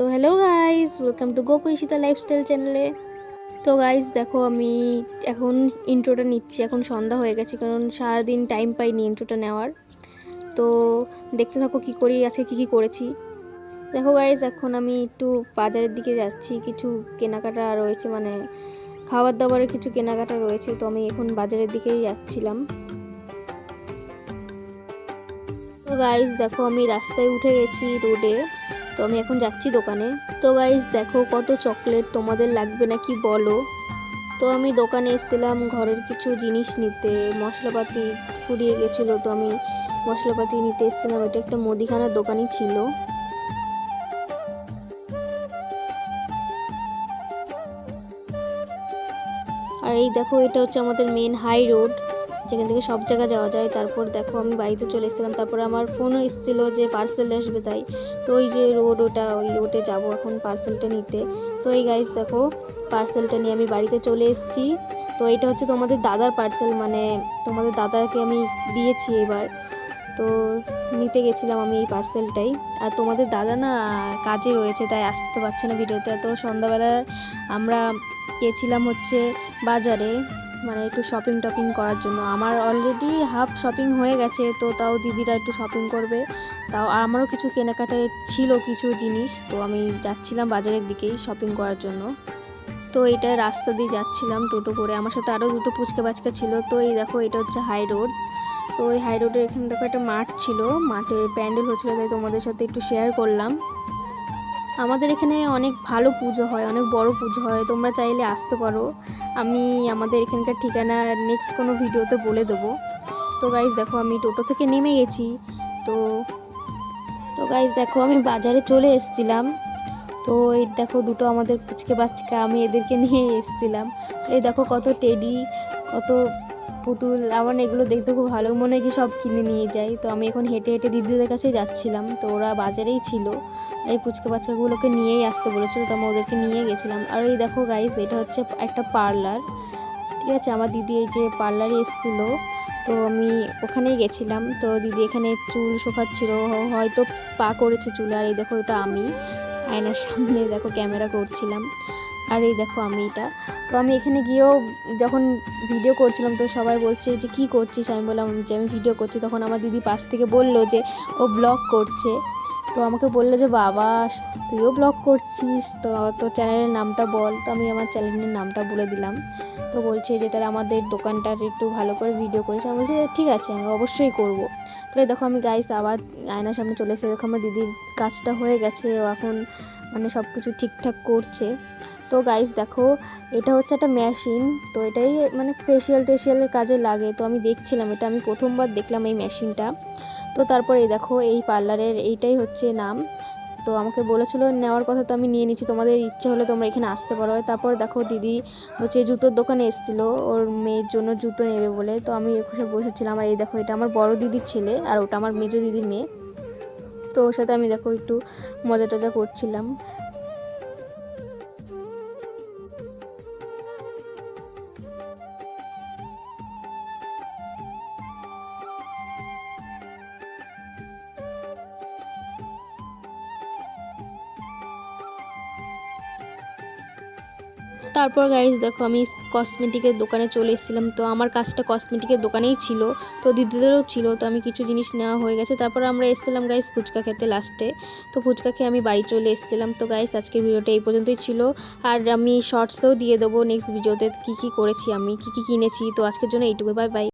So hello guys welcome to Gop Ishita lifestyle চ্যানেলে তো guys দেখো আমি এখন ইন্ট্রোটা নিচ্ছি, এখন সন্ধ্যা হয়ে গেছে, কারণ সারাদিন টাইম পাইনি ইন্ট্রোটা নেওয়ার। তো দেখতে থাকো কি করি, আজকে কি কি করেছি। দেখো গাইজ এখন আমি একটু বাজারের দিকে যাচ্ছি, কিছু কেনাকাটা রয়েছে মানে খাবার দাবারের কিছু কেনাকাটা রয়েছে, তো আমি এখন বাজারের দিকেই যাচ্ছিলাম। তো গাইজ দেখো আমি রাস্তায় উঠে গেছি রোডে তো আমি এখন যাচ্ছি দোকানে। তো গাইজ দেখো কত চকলেট তোমাদের লাগবে নাকি বলো? তো আমি দোকানে এসেছিলাম ঘরের কিছু জিনিস নিতে। মশলাপাতি ফুরিয়ে গেছিল, তো আমি মশলাপাতি নিতে এসেছিলাম। এটা একটা মুদিখানার দোকানই ছিল। আর এই দেখো, এটা হচ্ছে আমাদের মেন হাই রোড যেখান থেকে সব জায়গা যাওয়া যায়। তারপর দেখো আমি বাড়িতে চলে এসেছিলাম। তারপর আমার ফোনও এসেছিল যে পার্সেল আসবে তাই। তো ওই যে রোড ওটা, ওই রোডে যাব এখন পার্সেলটা নিতে। তো এই গাইস দেখো পার্সেলটা নিয়ে আমি বাড়িতে চলে এসেছি। তো এটা হচ্ছে তোমাদের দাদার পার্সেল মানে তোমাদের দাদাকে আমি দিয়েছি এবার। তো নিতে গেছিলাম আমি এই পার্সেলটাই আর তোমাদের দাদা না কাজে রয়েছে, তাই আসতে পারছে না ভিডিওতে তো সন্ধ্যাবেলা আমরা গেছিলাম হচ্ছে বাজারে। মানে একটু শপিং টপিং করার জন্য। আমার অলরেডি হাফ শপিং হয়ে গেছে, তো তাও দিদিরা একটু শপিং করবে। তাও আমারও কিছু কেনাকাটা ছিল কিছু জিনিস, তো আমি যাচ্ছিলাম বাজারের দিকেই শপিং করার জন্য। তো এটা রাস্তা দিয়ে যাচ্ছিলাম টোটো করে। আমার সাথে আরও দুটো পুচকা বাচকা ছিল, তো এই দেখো এটা হচ্ছে হাই রোড তো ওই হাই রোডের এখানে দেখো একটা মাঠ ছিল, মাঠে প্যান্ডেল হচ্ছিল, তাই তোমাদের সাথে একটু শেয়ার করলাম। আমাদের এখানে অনেক ভালো পুজো হয়, অনেক বড় পুজো হয়। তোমরা চাইলে আসতে পারো। আমি আমাদের এখানকার ঠিকানা নেক্সট কোনো ভিডিওতে বলে দেবো। তো গাইজ দেখো আমি টোটো থেকে নেমে গেছি। তো তো গাইজ দেখো আমি বাজারে চলে এসেছিলাম। তো এই দেখো দুটো আমাদের পুচকে বাচ্চাকে আমি এদেরকে নিয়ে এসেছিলাম। এই দেখো কত টেডি, কত পুতুল আমার এগুলো দেখতে খুব ভালো। মনে হয় কি সব কিনে নিয়ে যাই। তো আমি এখন হেঁটে হেঁটে দিদিদের কাছে যাচ্ছিলাম। তো ওরা বাজারেই ছিল। এই পুচকে বাচ্চাগুলোকে নিয়েই আসতে বলেছিল। তো আমি ওদেরকে নিয়ে গেছিলাম। আর এই দেখো গাইস এটা হচ্ছে একটা পার্লার ঠিক আছে? আমার দিদি এই যে পার্লারে এসেছিল। তো আমি ওখানেই গেছিলাম। তো দিদি এখানে চুল শোকাচ্ছিল। হয়তো স্পা করেছে চুল। আর এই দেখো এটা আমি। আয়নার সামনে দেখো ক্যামেরা করছিলাম। আর এই দেখো আমি এটা। তো আমি এখানে গিয়েও যখন ভিডিও করছিলাম, তো সবাই বলছে যে, কি করছিস? আমি বললাম, যে, আমি ভিডিও করছি। তখন আমার দিদি পাশ থেকে বলল যে, ও ব্লগ করছে। তো আমাকে বলল যে, বাবা, তুইও ব্লগ করছিস? তো তোর চ্যানেলের নামটা বল। তো আমি আমার চ্যানেলের নামটা বলে দিলাম। তো বলছে যে, তাহলে আমাদের দোকানটার একটু ভালো করে ভিডিও করিস। আমি বলছি, ঠিক আছে, আমি অবশ্যই করব। তো এই দেখো আমি গাইস আবার আয়নার সামনে চলে এসে দেখো আমার দিদির কাজটা হয়ে গেছে। ও এখন মানে সব কিছু ঠিকঠাক করছে। তো গাইস দেখো, এটা হচ্ছে একটা মেশিন তো এটাই মানে ফেশিয়াল টেশিয়ালের কাজে লাগে। তো আমি দেখছিলাম, এটা আমি প্রথমবার দেখলাম এই মেশিনটা তো তারপরে দেখো, এই পার্লারের এইটাই হচ্ছে নাম। তো আমাকে বলেছিল, নেওয়ার কথা তো আমি নিয়ে নিচ্ছি, তোমাদের ইচ্ছা হলে তোমরা এখানে আসতে পারো। তারপর দেখো, দিদি হচ্ছে জুতোর দোকানে এসেছিল, ওর মেয়ের জন্য জুতো নেবে বলে। তো আমি এখানে বসেছিলাম, আর এই দেখো, এটা আমার বড় দিদির ছেলে, আর ওটা আমার মেজো দিদির মেয়ে। তো ওর সাথে আমি দেখো, একটু মজা টজা করছিলাম। তারপর গাইজ দেখো আমি কসমেটিকের দোকানে চলে এসেছিলাম। তো আমার কাজটা কসমেটিকের দোকানেই ছিল। তো দিদিদেরও ছিল। তো আমি কিছু জিনিস নেওয়া হয়ে গেছে। তারপর আমরা এসেছিলাম গাইজ ফুচকা খেতে লাস্টে তো ফুচকা খেয়ে আমি বাড়ি চলে এসেছিলাম। তো গাইজ আজকের ভিডিওটা এই পর্যন্তই ছিল। আর আমি শর্টসেও দিয়ে দেবো নেক্সট ভিডিওতে কী কী করেছি আমি? কী কী কিনেছি? তো আজকের জন্য এইটুকু বাই বাই